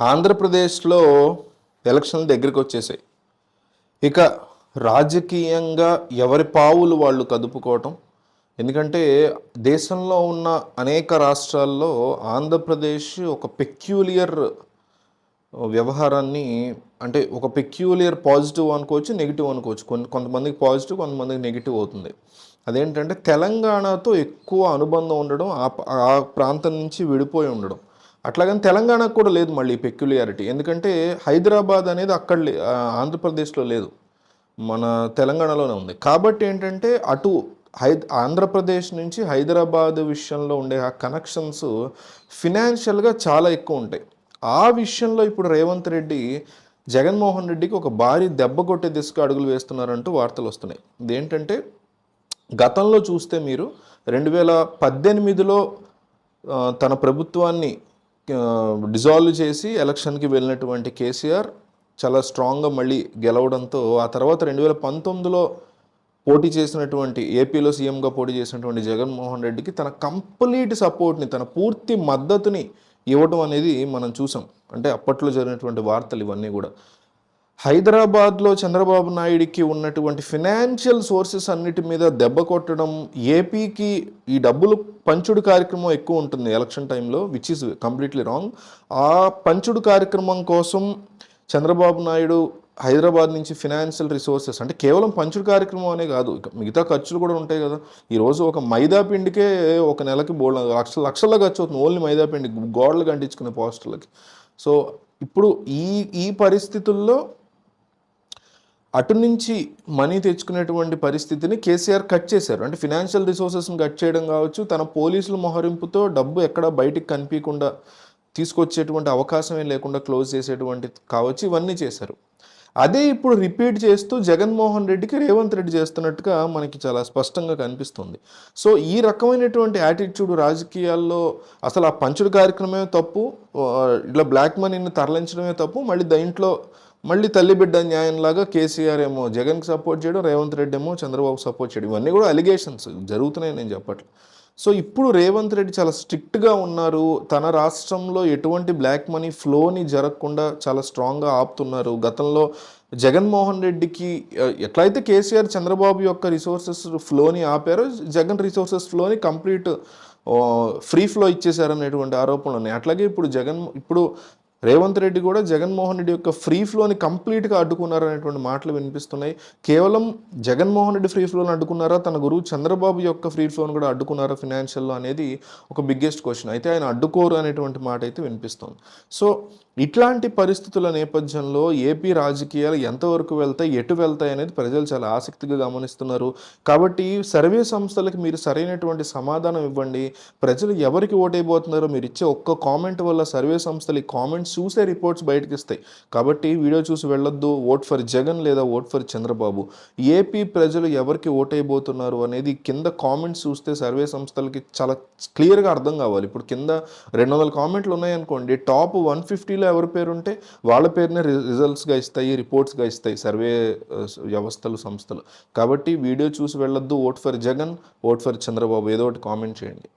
ఆంధ్రప్రదేశ్లో ఎలక్షన్లు దగ్గరికి వచ్చేసాయి. ఇక రాజకీయంగా ఎవరి పావులు వాళ్ళు కదుపుకోవటం ఎందుకంటే దేశంలో ఉన్న అనేక రాష్ట్రాల్లో ఆంధ్రప్రదేశ్ ఒక పెక్యులియర్ వ్యవహారాన్ని అంటే ఒక పెక్యులియర్ పాజిటివ్ అనుకోవచ్చు నెగిటివ్ అనుకోవచ్చు. కొన్ని కొంతమందికి పాజిటివ్ కొంతమందికి నెగిటివ్ అవుతుంది. అదేంటంటే తెలంగాణతో ఎక్కువ అనుబంధం ఉండడం ఆ ఆ ప్రాంతం నుంచి విడిపోయి ఉండడం. అట్లాగని తెలంగాణకు కూడా లేదు మళ్ళీ పెక్యులియారిటీ ఎందుకంటే హైదరాబాద్ అనేది అక్కడ ఆంధ్రప్రదేశ్లో లేదు. మన తెలంగాణలోనే ఉంది. కాబట్టి ఏంటంటే అటు హై ఆంధ్రప్రదేశ్ నుంచి హైదరాబాద్ విషయంలో ఉండే ఆ కనెక్షన్స్ ఫినాన్షియల్గా చాలా ఎక్కువ ఉంటాయి. ఆ విషయంలో ఇప్పుడు రేవంత్ రెడ్డి జగన్మోహన్ రెడ్డికి ఒక భారీ దెబ్బ కొట్టే దిశగా అడుగులు వేస్తున్నారంటూ వార్తలు వస్తున్నాయి. ఇదేంటంటే గతంలో చూస్తే మీరు రెండు వేల పద్దెనిమిదిలో తన ప్రభుత్వాన్ని డిజాల్వ్ చేసి ఎలక్షన్కి వెళ్ళినటువంటి కేసీఆర్ చాలా స్ట్రాంగ్గా మళ్ళీ గెలవడంతో ఆ తర్వాత రెండు వేల పంతొమ్మిదిలో పోటీ చేసినటువంటి ఏపీలో సీఎంగా పోటీ చేసినటువంటి జగన్మోహన్ రెడ్డికి తన కంప్లీట్ సపోర్ట్ని తన పూర్తి మద్దతుని ఇవ్వడం అనేది మనం చూసాం. అంటే అప్పట్లో జరిగినటువంటి వార్తలు ఇవన్నీ కూడా. హైదరాబాద్లో చంద్రబాబు నాయుడికి ఉన్నటువంటి ఫినాన్షియల్ సోర్సెస్ అన్నిటి మీద దెబ్బ కొట్టడం ఏపీకి ఈ డబ్బులు పంచుడు కార్యక్రమం ఎక్కువ ఉంటుంది ఎలక్షన్ టైంలో విచ్ ఈస్ కంప్లీట్లీ రాంగ్ ఆ పంచుడు కార్యక్రమం కోసం చంద్రబాబు నాయుడు హైదరాబాద్ నుంచి ఫినాన్షియల్ రిసోర్సెస్ అంటే కేవలం పంచుడు కార్యక్రమం అనే కాదు మిగతా ఖర్చులు కూడా ఉంటాయి కదా. ఈరోజు ఒక మైదా పిండికే ఒక నెలకి బోల్డ్ లక్షల లక్షల ఖర్చు అవుతుంది ఓన్లీ మైదా పిండి గోడలు కంటించుకునే పోస్టర్లకి. సో ఇప్పుడు ఈ ఈ పరిస్థితుల్లో అటు నుంచి మనీ తెచ్చుకునేటువంటి పరిస్థితిని కేసీఆర్ కట్ చేశారు. అంటే ఫినాన్షియల్ రిసోర్సెస్ని కట్ చేయడం కావచ్చు తన పోలీసుల మొహరింపుతో డబ్బు ఎక్కడ బయటికి కనిపించకుండా తీసుకొచ్చేటువంటి అవకాశమే లేకుండా క్లోజ్ చేసేటువంటి కావచ్చు ఇవన్నీ చేశారు. అదే ఇప్పుడు రిపీట్ చేస్తూ జగన్మోహన్ రెడ్డికి రేవంత్ రెడ్డి చేస్తున్నట్టుగా మనకి చాలా స్పష్టంగా కనిపిస్తుంది. సో ఈ రకమైనటువంటి యాటిట్యూడ్ రాజకీయాల్లో అసలు ఆ పంచుడు కార్యక్రమమే తప్పు ఇలా ఇట్లా బ్లాక్ మనీని తరలించడమే తప్పు మళ్ళీ దీంట్లో మళ్ళీ తల్లి బిడ్డ న్యాయంలాగా కేసీఆర్ ఏమో జగన్కి సపోర్ట్ చేయడం రేవంత్ రెడ్డి ఏమో చంద్రబాబు సపోర్ట్ చేయడం ఇవన్నీ కూడా అలిగేషన్స్ జరుగుతున్నాయి నేను చెప్పట్లేదు సో ఇప్పుడు రేవంత్ రెడ్డి చాలా స్ట్రిక్ట్గా ఉన్నారు. తన రాష్ట్రంలో ఎటువంటి బ్లాక్ మనీ ఫ్లోని జరగకుండా చాలా స్ట్రాంగ్గా ఆపుతున్నారు. గతంలో జగన్మోహన్ రెడ్డికి ఎట్లయితే కేసీఆర్ చంద్రబాబు యొక్క రిసోర్సెస్ ఫ్లోని ఆపారో జగన్ రిసోర్సెస్ ఫ్లోని కంప్లీట్ ఫ్రీ ఫ్లో ఇచ్చేశారనేటువంటి ఆరోపణలు ఉన్నాయి. అట్లాగే ఇప్పుడు జగన్ ఇప్పుడు రేవంత్ రెడ్డి కూడా జగన్మోహన్ రెడ్డి యొక్క ఫ్రీ ఫ్లోని కంప్లీట్గా అడ్డుకున్నారనేటువంటి మాటలు వినిపిస్తున్నాయి. కేవలం జగన్మోహన్ రెడ్డి ఫ్రీ ఫ్లోని అడ్డుకున్నారా తన గురువు చంద్రబాబు యొక్క ఫ్రీ ఫ్లోని కూడా అడ్డుకున్నారా ఫినాన్షియల్లో అనేది ఒక బిగ్గెస్ట్ క్వశ్చన్. అయితే ఆయన అడ్డుకోరు అనేటువంటి మాట అయితే వినిపిస్తుంది. సో ఇట్లాంటి పరిస్థితుల నేపథ్యంలో ఏపీ రాజకీయాలు ఎంతవరకు వెళ్తాయి ఎటు వెళ్తాయి అనేది ప్రజలు చాలా ఆసక్తిగా గమనిస్తున్నారు. కాబట్టి సర్వే సంస్థలకు మీరు సరైనటువంటి సమాధానం ఇవ్వండి. ప్రజలు ఎవరికి ఓటైపోతున్నారో మీరు ఇచ్చే ఒక్క కామెంట్ వల్ల సర్వే సంస్థలు ఈ కామెంట్స్ చూసే రిపోర్ట్స్ బయటకు ఇస్తాయి కాబట్టి వీడియో చూసి వెళ్ళొద్దు ఓట్ ఫర్ జగన్ లేదా ఓట్ ఫర్ చంద్రబాబు. ఏపీ ప్రజలు ఎవరికి ఓటైపోతున్నారు అనేది కింద కామెంట్స్ చూస్తే సర్వే సంస్థలకి చాలా క్లియర్గా అర్థం కావాలి. ఇప్పుడు కింద రెండు వందల కామెంట్లు ఉన్నాయనుకోండి టాప్ వన్ ఫిఫ్టీలో ఎవరి పేరు ఉంటే వాళ్ళ పేరునే రిజల్ట్స్గా ఇస్తాయి రిపోర్ట్స్గా ఇస్తాయి సర్వే వ్యవస్థలు సంస్థలు. కాబట్టి వీడియో చూసి వెళ్ళొద్దు vote for Jagan vote for Chandrababu ఏదో ఒకటి కామెంట్ చేయండి.